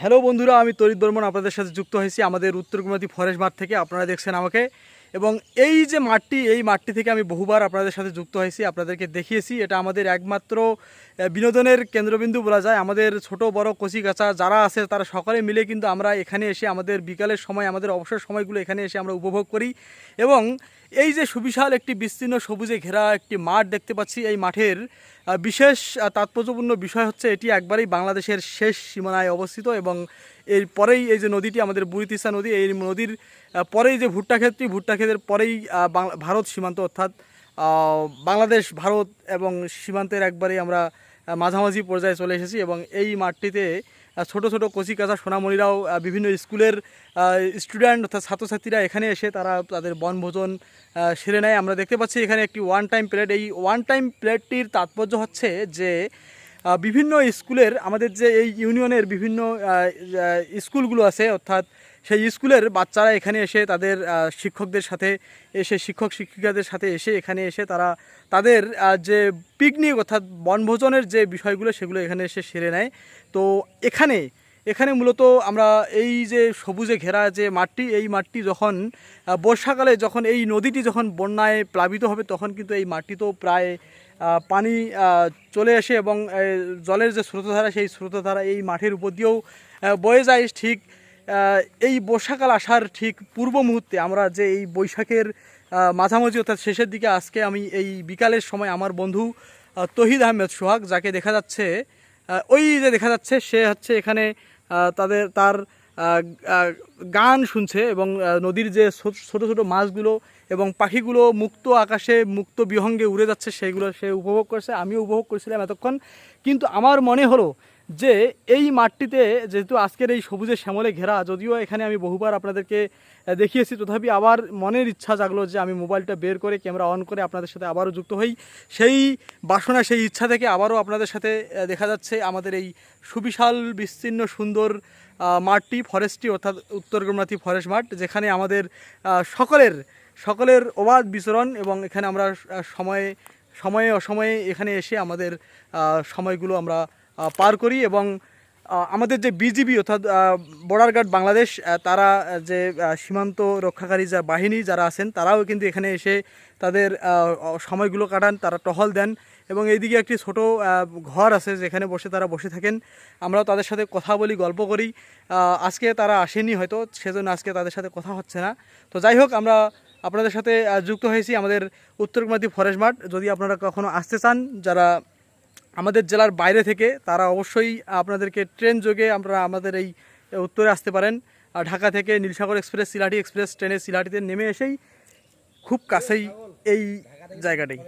Hello বন্ধুরা, আমি তরিত বর্মন আপনাদের সাথে যুক্ত হয়েছি আমাদের উত্তর কুমারী ফরেস্ট মাঠ থেকে। আপনারা দেখছেন আমাকে। এবং এই যে মাঠটি, এই মাঠটি থেকে আমি বহুবার আপনাদের সাথে যুক্ত হয়েছি, আপনাদেরকে দেখিয়েছি। এটা আমাদের একমাত্র বিনোদনের কেন্দ্রবিন্দু বলা যায়। আমাদের ছোট, বড় কচি কাঁচা যারা আছে তারা সকলে মিলে কিন্তু আমরা এখানে এসে আমাদের বিকালের সময়, আমাদের অবসর সময়গুলো এখানে এসে আমরা উপভোগ করি এবং এই যে সুবিশাল একটি বিস্তীর্ণ সবুজে ঘেরা একটি মাঠ দেখতে পাচ্ছি। এই মাঠের বিশেষ তাৎপর্যপূর্ণ বিষয় হচ্ছে এটি একবারেই বাংলাদেশের শেষ সীমানায় অবস্থিত এবং এর পরেই এই যে নদীটি, আমাদের বুড়িতিসা নদী, এই নদীর পরেই যে ভুট্টা ক্ষেতটি ভুট্টা ক্ষেতের পরেই ভারত সীমান্ত অর্থাৎ বাংলাদেশ, ভারত এবং সীমান্তের একবারেই আমরা মাঝামাঝি পর্যায়ে চলে এসেছি এবং এই মাঠটিতে ছোট ছোট কচি কাঁচা সোনামণিরাও বিভিন্ন স্কুলের স্টুডেন্ট অর্থাৎ ছাত্রছাত্রীরা এখানে এসে তারা তাদের বনভোজন সেরে নেয়। আমরা দেখতে পাচ্ছি এখানে একটি ওয়ান টাইম প্লেট এই ওয়ান টাইম প্লেটটির তাৎপর্য হচ্ছে যে বিভিন্ন স্কুলের আমাদের যে এই ইউনিয়নের বিভিন্ন স্কুলগুলো আছে, অর্থাৎ সেই স্কুলের বাচ্চারা এখানে এসে তাদের শিক্ষকদের সাথে এসে, শিক্ষক শিক্ষিকাদের সাথে এসে এখানে এসে তারা তাদের যে পিকনিক অর্থাৎ বনভোজনের যে বিষয়গুলো সেগুলো এখানে এসে সেরে নেয়। তো এখানে এখানে মূলত আমরা এই যে সবুজে ঘেরা যে মাঠটি, এই মাঠটি যখন বর্ষাকালে যখন এই নদীটি যখন বন্যায় প্লাবিত হবে, তখন কিন্তু এই মাটি তো প্রায় পানি চলে আসে এবং জলের যে স্রোতধারা, সেই স্রোতধারা এই মাঠের উপর দিয়েও বয়ে যায়। ঠিক এই বর্ষাকাল আসার ঠিক পূর্ব মুহূর্তে আমরা যে এই বৈশাখের মাঝামাঝি অর্থাৎ শেষের দিকে আজকে আমি এই বিকালের সময় আমার বন্ধু তহিদ আহমেদ সোহাগ, যাকে দেখা যাচ্ছে ওই যে দেখা যাচ্ছে, সে হচ্ছে এখানে তাদের, তার গান শুনছে এবং নদীর যে ছোট ছোট মাছগুলো এবং পাখিগুলো মুক্ত আকাশে, মুক্ত বিহঙ্গে উড়ে যাচ্ছে, সেগুলো সে উপভোগ করছে, আমিও উপভোগ করছিলাম এতক্ষণ। কিন্তু আমার মনে হলো যে এই মাঠটিতে যেহেতু আজকের এই সবুজে শ্যামলে ঘেরা, যদিও এখানে আমি বহুবার আপনাদেরকে দেখিয়েছি, তথাপি আবার মনের ইচ্ছা জাগলো যে আমি মোবাইলটা বের করে, ক্যামেরা অন করে আপনাদের সাথে আবারও যুক্ত হই। সেই বাসনা, সেই ইচ্ছা থেকে আবারও আপনাদের সাথে দেখা যাচ্ছে আমাদের এই সুবিশাল বিস্তীর্ণ সুন্দর মাঠটি, ফরেস্টটি, অর্থাৎ উত্তর ফরেস্ট মাঠ, যেখানে আমাদের সকলের সকলের অবাধ বিচরণ এবং এখানে আমরা সময়ে সময়ে, অসময়ে এখানে এসে আমাদের সময়গুলো আমরা পার করি এবং আমাদের যে বিজিবি অর্থাৎ বর্ডার গার্ড বাংলাদেশ তারা যে সীমান্ত রক্ষাকারী যা বাহিনী যারা আছেন, তারাও কিন্তু এখানে এসে তাদের সময়গুলো কাটান, তারা টহল দেন এবং এইদিকে একটি ছোট ঘর আছে যেখানে বসে তারা বসে থাকেন। আমরাও তাদের সাথে কথা বলি, গল্প করি। আজকে তারা আসেনি হয়তো, সেজন্য আজকে তাদের সাথে কথা হচ্ছে না। তো যাই হোক, আমরা আপনাদের সাথে যুক্ত হয়েছি আমাদের উত্তরকুমাতি ফরেস্ট মাঠ। যদি আপনারা কখনো আসতে চান, যারা আমাদের জেলার বাইরে থেকে তারা অবশ্যই আপনাদেরকে ট্রেন যোগে আমরা আমাদের এই উত্তরে আসতে পারেন। আর ঢাকা থেকে নীলসাগর এক্সপ্রেস সিলাটি এক্সপ্রেস ট্রেনে সিলাটিতে নেমে এসেই খুব কাছেই এই জায়গাটাই।